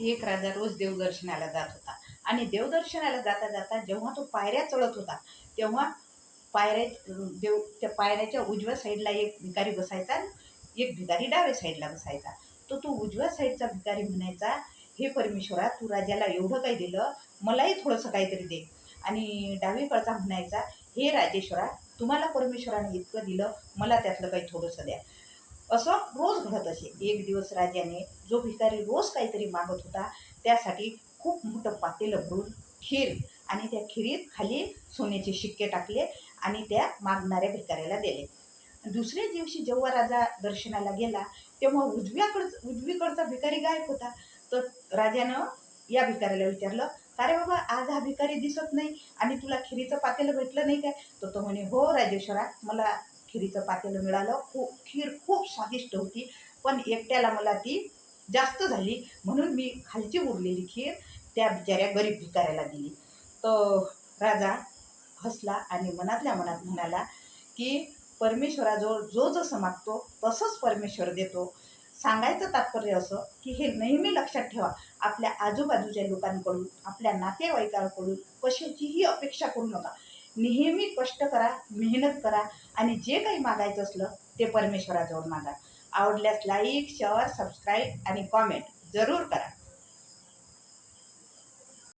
एक राजा रोज देवदर्शनाला जात होता. आणि देवदर्शनाला जाता जाता जेव्हा तो पायऱ्या चढत होता तेव्हा पायऱ्या देव त्या पायऱ्याच्या उजव्या साईडला एक भिकारी बसायचा एक भिकारी डाव्या साईडला बसायचा. तो तो उजव्या साईडचा भिकारी म्हणायचा हे परमेश्वरा तू राजाला एवढं काही दिलं? मलाही थोडंसं काहीतरी दे. आणि डावीकडचा म्हणायचा हे राजेश्वरा तुम्हाला परमेश्वराने इतकं दिलं मला त्यातलं काही थोडंसं द्या. असं रोज घडत असे. एक दिवस राजाने जो भिकारी रोज काहीतरी मागत होता त्यासाठी खूप मोठं पातेलं भरून खीर आणि त्या खिरीत खाली सोन्याचे शिक्के टाकले आणि त्या मागणाऱ्या भिकाऱ्याला दिले. दुसऱ्या दिवशी जेव्हा राजा दर्शनाला गेला तेव्हा उजव्याकडचं उजवीकडचा भिकारी गायब होता. तर राजानं या भिकाऱ्याला विचारलं का रे बाबा आज हा भिकारी दिसत नाही आणि तुला खिरीचं पातेलं भेटलं नाही काय? तर तो म्हणे हो राजेश्वरा मला खिरीचं पातेलं मिळालं. खूप खीर खूप स्वादिष्ट होती. पण एकट्याला मला ती जास्त झाली. म्हणून मी खालची उरलेली खीर त्या बिचाऱ्या गरीब भिकाऱ्याला दिली. तर राजा हसला आणि मनातल्या मनात म्हणाला की परमेश्वराजवळ जो जसं मागतो तसंच परमेश्वर देतो. सांगायचं तात्पर्य असं की हे नेहमी लक्षात ठेवा. आपल्या आजूबाजूच्या लोकांकडून आपल्या नातेवाईकांकडून कशाचीही अपेक्षा करू नका. नेहमी कष्ट करा मेहनत करा आणि जे काही मागायचं असलं ते परमेश्वराजवळ मागा. आवडल्यास लाईक शेअर सबस्क्राईब आणि कॉमेंट जरूर करा.